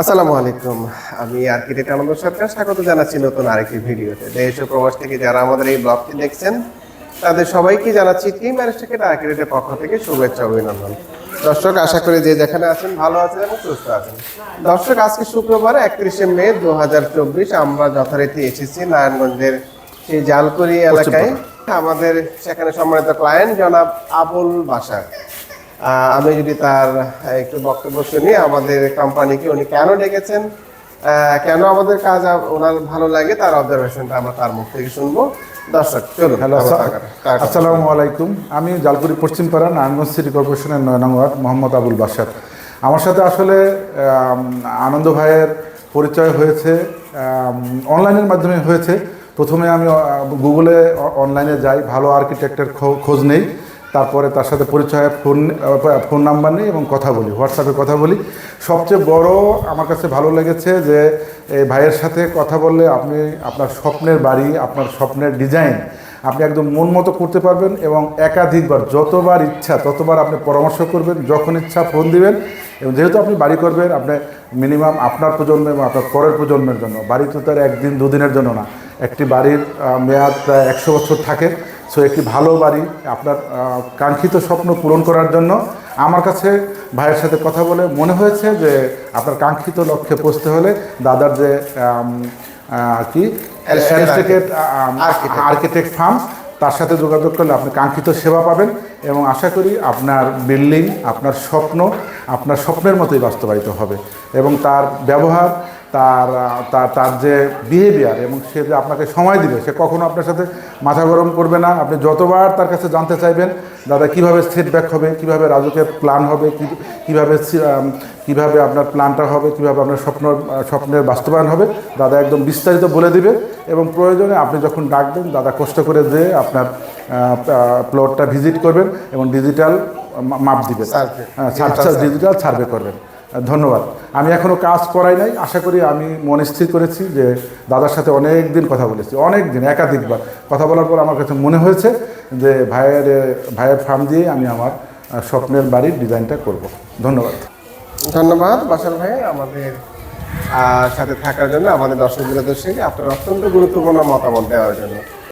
আসসালামু আলাইকুম। আমি আর্কিটেক্ট আনন্দ সরকার স্বাগত জানাচ্ছি নতুন আরেকটি ভিডিওতে। দেশ ও প্রবাস থেকে যারা আমাদের এই ব্লগটি দেখছেন তাদের সবাইকে জানাচ্ছি টিম অ্যারিস্টিকেট আর্কিটেক্টের পক্ষ থেকে শুভেচ্ছা অভিনন্দন। দর্শক আশা করি যে যেখানে আছেন ভালো আছেন এবং সুস্থ আছেন। দর্শক আজকে শুক্রবার একত্রিশে মে দু হাজার চব্বিশ আমরা যথারীতি এসেছি নারায়ণগঞ্জের সেই জালকুড়ি এলাকায়। আমাদের সেখানে সম্মানিত ক্লায়েন্ট জনাব আবুল বাসার আমি যদি তার একটু বক্তব্য শুনি আমাদের কোম্পানিকে উনি কেন ডেকেছেন কেন আমাদের কাজ ওনার ভালো লাগে তার অবজারভেশনটা আমরা তার মুখ থেকে শুনব। দর্শক চলুন হ্যালো আসসালামু আলাইকুম। আমি জালকুড়ি পশ্চিমপাড়া নারায়ণগঞ্জ সিটি কর্পোরেশনের নয় নং ওয়ার্ড মোহাম্মদ আবুল বাসার আমার সাথে আসলে আনন্দ ভাইয়ের পরিচয় হয়েছে অনলাইনের মাধ্যমে হয়েছে। প্রথমে আমি গুগলে অনলাইনে যাই ভালো আর্কিটেক্টের খোঁজ নেই। তারপরে তার সাথে পরিচয় ফোন ফোন নাম্বার নিই এবং কথা বলি হোয়াটসঅ্যাপে কথা বলি। সবচেয়ে বড় আমার কাছে ভালো লেগেছে যে এই ভাইয়ের সাথে কথা বললে আপনি আপনার স্বপ্নের বাড়ি, আপনার স্বপ্নের ডিজাইন আপনি একদম মন মতো করতে পারবেন এবং একাধিকবার, যতবার ইচ্ছা, ততবার আপনি পরামর্শ করবেন, যখন ইচ্ছা ফোন দিবেন এবং যেহেতু আপনি বাড়ি করবেন, আপনি মিনিমাম আপনার প্রজন্ম এবং আপনার পরের প্রজন্মের জন্য, বাড়ি তো তার একদিন, দুদিনের জন্য না, একটি বাড়ির মেয়াদ প্রায় একশো বছর থাকে সো একটি ভালো বাড়ি আপনার কাঙ্ক্ষিত স্বপ্ন পূরণ করার জন্য। আমার কাছে ভাইয়ের সাথে কথা বলে মনে হয়েছে যে আপনার কাঙ্ক্ষিত লক্ষ্যে পৌঁছতে হলে দাদার যে কি অ্যারিস্টিকেট আর্কিটেক্ট ফার্ম তার সাথে যোগাযোগ করলে আপনি কাঙ্ক্ষিত সেবা পাবেন এবং আশা করি আপনার বিল্ডিং আপনার স্বপ্ন আপনার স্বপ্নের মতোই বাস্তবায়িত হবে এবং তার ব্যবহার তার তার তার যে বিহেভিয়ার এবং সে যে আপনাকে সময় দিবে সে কখনো আপনার সাথে মাথা গরম করবে না। আপনি যতবার তার কাছে জানতে চাইবেন দাদা কীভাবে সেট ব্যাক হবে কীভাবে রাজুকের প্ল্যান হবে কি- কীভাবে কীভাবে আপনার প্ল্যানটা হবে কীভাবে আপনার স্বপ্ন স্বপ্নের বাস্তবায়ন হবে দাদা একদম বিস্তারিত বলে দিবে এবং প্রয়োজনে আপনি যখন ডাকবেন দাদা কষ্ট করে যে আপনার প্লটটা ভিজিট করবেন এবং ডিজিটাল মাপ দিবে ডিজিটাল সার্ভে করবেন। ধন্যবাদ। আমি এখনও কাজ করাই নাই। আশা করি আমি মনে স্থির করেছি যে দাদার সাথে অনেক দিন কথা বলেছি। অনেক দিন, একাধিকবার কথা বলার পর আমার কাছে মনে হয়েছে যে ভাইয়ের ভাইয়ের ফার্ম দিয়ে আমি আমার স্বপ্নের বাড়ির ডিজাইনটা করব। ধন্যবাদ। ধন্যবাদ বাসার ভাই আমাদের সাথে থাকার জন্য, আমাদের দর্শকে আপনার অত্যন্ত গুরুত্বপূর্ণ মতামত দেওয়ার জন্য।